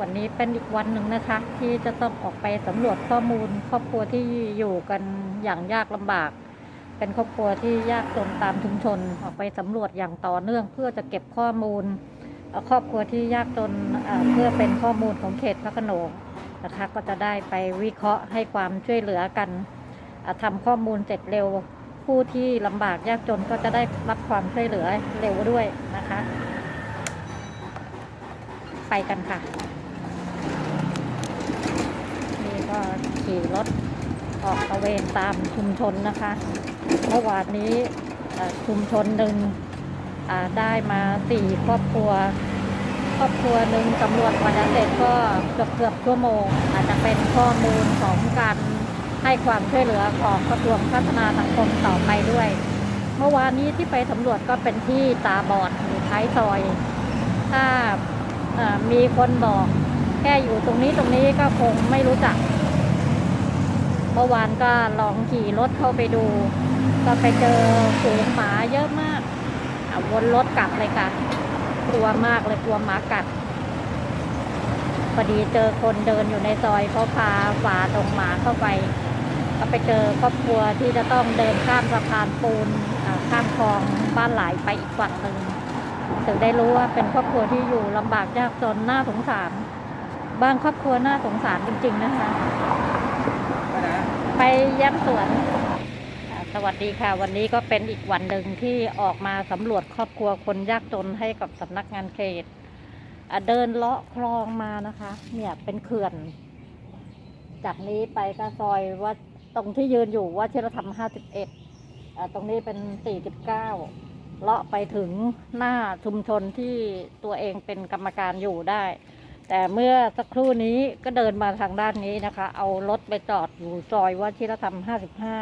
วันนี้เป็นอีกวันหนึ่งนะคะ ที่จะต้องออกไปสำรวจข้อมูล ครอบครัวที่อยู่กันอย่างยากลำบาก เป็นครอบครัวที่ยากจนตามชุมชนออกไปสำรวจอย่างต่อเนื่อง เพื่อจะเก็บข้อมูล ครอบครัวที่ยากจนเพื่อเป็นข้อมูลของเขตพระโขนงนะคะ ก็จะได้ไปวิเคราะห์ให้ความช่วยเหลือกันทำข้อมูลเสร็จเร็ว ผู้ที่ลำบากยากจนก็จะได้รับความช่วยเหลือเร็วด้วยนะคะ ไปกันค่ะ ก็ขี่รถออกตระเวนตามชุมชนนะคะ เมื่อวานนี้ชุมชนหนึ่งได้มาสี่ครอบครัว ครอบครัวหนึ่งตำรวจกว่าจะเสร็จก็เกือบเกือบชั่วโมง อาจจะเป็นข้อมูลของการให้ความช่วยเหลือของกระทรวงพัฒนาสังคมต่อไปด้วย เมื่อวานนี้ที่ไปสำรวจก็เป็นที่ตาบอดอยู่ท้ายซอย ถ้ามีคนบอกแค่อยู่ตรงนี้ตรงนี้ก็คงไม่รู้จัก เมื่อวานก็ลองขี่รถเข้าไปดู ก็ไปเจอฝูงหมาเยอะมากอะวนรถกลับเลยค่ะกลัวมากเลยกลัวหมากัดพอดีเจอคนเดินอยู่ในซอยเขาพาฝ่าตรงหมาเข้าไป ก็ไปเจอครอบครัวที่จะต้องเดินข้ามสะพานปูนข้ามคลองบ้านหลายไปอีกฝั่งหนึ่งถึงได้รู้ว่าเป็นครอบครัวที่อยู่ลำบากยากจนน่าสงสารบางครอบครัวน่าสงสารจริง ๆ นะคะ ไปยักสวน สวัสดีค่ะ วันนี้ก็เป็นอีกวันหนึ่งที่ออกมาสำรวจครอบครัวคนยากจนให้กับสำนักงานเขตเดินเลาะคลองมานะคะ เนี่ยเป็นเขื่อน จากนี้ไปก็ซอยว่าตรงที่ยืนอยู่ว่าเชลธรรมห้าสิบเอ็ดตรงนี้เป็นสี่สิบเก้าเลาะไปถึงหน้าชุมชนที่ตัวเองเป็นกรรมการอยู่ได้ แต่เมื่อสักครู่นี้ก็เดินมาทางด้านนี้นะคะ เอารถไปจอดอยู่ซอยวัชิรธรรมห้าสิบห้า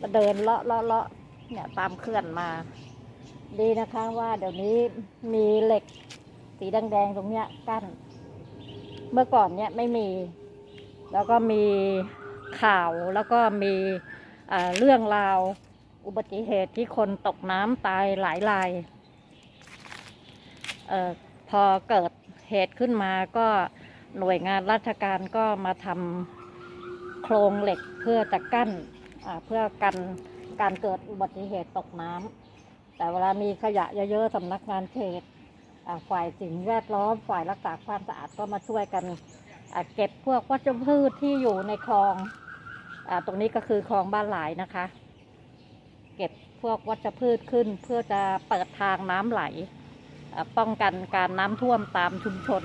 ก็เดินเลาะเลาะเลาะเนี่ยตามเขื่อนมา ดีนะคะว่าเดี๋ยวนี้มีเหล็กสีแดงๆตรงเนี้ยกั้น เมื่อก่อนเนี่ยไม่มี แล้วก็มีข่าวแล้วก็มีเรื่องราวอุบัติเหตุที่คนตกน้ำตายหลายรายออพอเกิด เหตุขึ้นมาก็หน่วยงานราชการก็มาทำโครงเหล็กเพื่อจะกั้นเพื่อกันการเกิดอุบัติเหตุตกน้ำแต่เวลามีขยะเยอะๆสำนักงานเขตฝ่ายสิ่งแวดล้อมฝ่ายรักษาความสะอาดก็มาช่วยกันเก็บพวกวัชพืชที่อยู่ในคลองอตรงนี้ก็คือคลองบ้านหลายนะคะ เก็บพวกวัชพืชขึ้นเพื่อจะเปิดทางน้ำไหล ป้องกันการน้ำท่วมตามชุมชน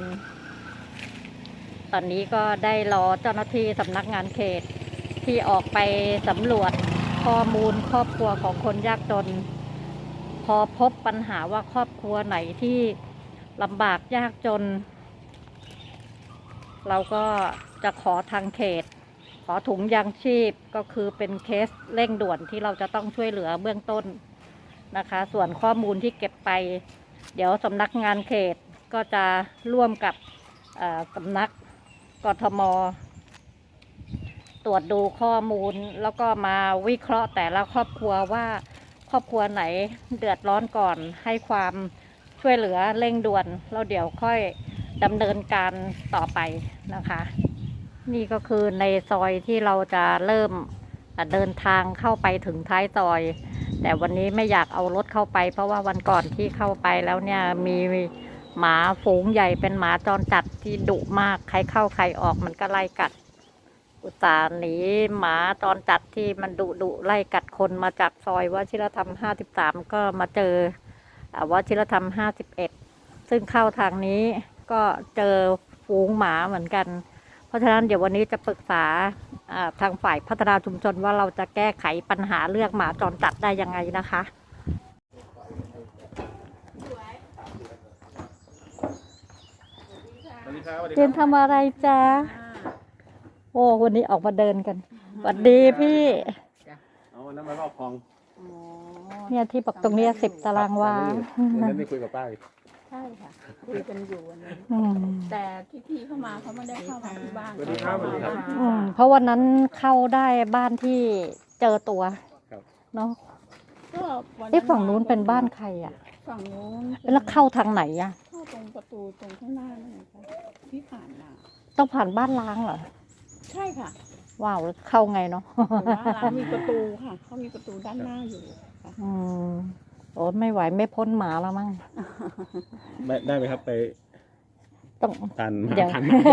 ตอนนี้ก็ได้รอเจ้าหน้าที่สำนักงานเขตที่ออกไปสำรวจข้อมูลครอบครัวของคนยากจน พอพบปัญหาว่าครอบครัวไหนที่ลำบากยากจน เราก็จะขอทางเขต ขอถุงยางชีพก็คือเป็นเคสเร่งด่วนที่เราจะต้องช่วยเหลือเบื้องต้นนะคะ ส่วนข้อมูลที่เก็บไป เดี๋ยวสำนักงานเขตก็จะร่วมกับสำนักกทม ตรวจดูข้อมูล แล้วก็มาวิเคราะห์แต่ละครอบครัวว่าครอบครัวไหนเดือดร้อนก่อนให้ความช่วยเหลือเร่งด่วนแล้วเดี๋ยวค่อยดำเนินการต่อไปนะคะ นี่ก็คือในซอยที่เราจะเริ่มเดินทางเข้าไปถึงท้ายซอย แต่วันนี้ไม่อยากเอารถเข้าไป เพราะว่าวันก่อนที่เข้าไปแล้วเนี่ยมีหมาฝูงใหญ่เป็นหมาจรจัดที่ดุมากใครเข้าใครออกมันก็ไล่กัด อุตส่าห์หนีหมาจรจัดที่มันดุดุไล่กัดคนมาจากซอยวชิรธรรมห้าสิบสามก็มาเจอวชิรธรรมห้าสิบเอ็ดซึ่งเข้าทางนี้ก็เจอฝูงหมาเหมือนกัน เพราะฉะนั้นเดี๋ยววันนี้จะปรึกษา ทางฝ่ายพัฒนาชุมชนว่าเราจะแก้ไขปัญหาเรื่องหมาจรจัดได้ยังไงนะคะสวัสดีครับสวัสดีเรียนครับทำอะไรจ๊ะโอ้วันนี้ออกมาเดินกันสวัสดีพี่เอาน้ำมันรอบคลองเนี่ยที่บอกตรงเนี้สิบตารางวาเดี๋ยวนั้นได้คุยกับป้าอีก ใช่ค่ะคุยกันอยู่วันนี้อืมแต่ที่พี่เข้ามาเขาไม่ได้เข้ามาที่บ้านสวัสดีครับสวัสดีครับอืมเพราะวันนั้นเข้าได้บ้านที่เจอตัวครับ เนาะก็วัไอ้ฝั่งนู้นเป็นบ้านใครอะ ฝั่งนู้นแล้วเข้าทางไหนอะ เข้าตรงประตูตรงข้างหน้านั่นเองค่ะที่ผ่านมาต้องผ่านบ้านล้างเหรอใช่ค่ะว้าวเข้าไงเนาะ แต่ว่าร้านมีประตูค่ะเขามีประตูด้านหน้าอยู่ค่ะอืม โอ้ไม่ไหวไม่พ้นหมาแล้วมั้ง ได้ได้ไหมครับไปต้องทานมาเดี๋ยวทานไม่โ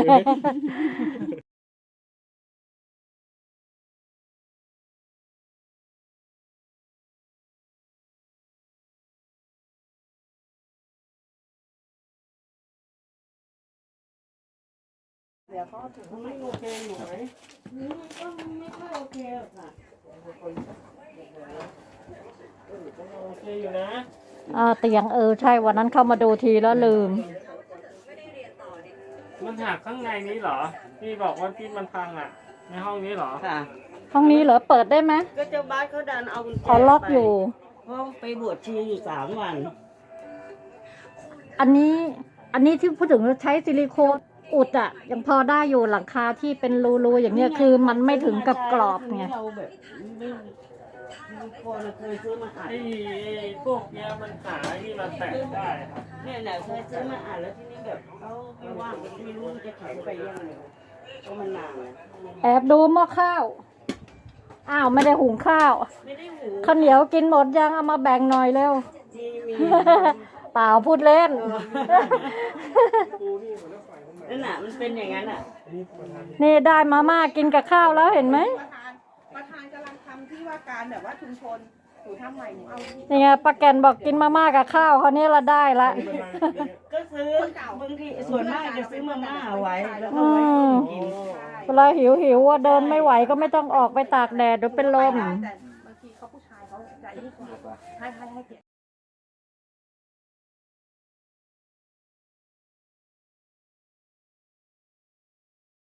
โอเคหรอกค่ะโอเคอยู่นะอ่าเตียงเออใช่วันนั้นเข้ามาดูทีแล้วลืม มันหักข้างในนี้เหรอพี่บอกว่าที่มันพังอะ ในห้องนี้เหรอค่ะ ห้องนี้เหรอเปิดได้ไหมก็เจ้าบ้านเขาดันเอากุญแจขอล็อกอยู่ เพราะไปบวชชีอยู่สามวันอันนี้อันนี้ที่พูดถึงใช้ซิลิโคนอุดอะยังพอได้อยู่หลังคาที่เป็นรูๆอย่างเนี้ยคือมันไม่ถึงกับกรอบไงเราแบบไม่ มีคนเคยซื้อมาอัดไอ้ไอ้พวกเนี้ยมันหาที่มันแตกได้ครับเนี่ยเนี่ยเคยซื้อมาอัดแล้วที่นี่แบบเขาไม่ว่างไม่รู้จะแข็งไปยังไงเพราะมันนานนะแอบดูหม้อข้าว อ้าวไม่ได้หุงข้าว ไม่ได้หูข้าวเหนียวกินหมดยังเอามาแบ่งหน่อยเร็ว จีมีเปล่าพูดเล่น นั่นน่ะมันเป็นอย่างนั้นอะนี่ได้มาม่ากินกับข้าวแล้วเห็นไหม ประธานประธานกำลังทำที่ว่าการแบบว่าชุมชนหนูทำใหม่หนูเอาที่นี่ไงป้าแกนบอกกินมาม่ากับข้าวเขาวนี้ละได้ละ ก็ซื้อบางทีส่วนมากจะซื้อมาม่าเอาไว้แล้วก็อืไว้มกินเวลาหิวหิวว่าเดินไม่ไหวก็ไม่ต้องออกไปตากแดดเดี๋ยวเป็นลม แต่บางทีเขาผู้ชายเขาใจนี่กว่าให้ให้ให้เกียรติ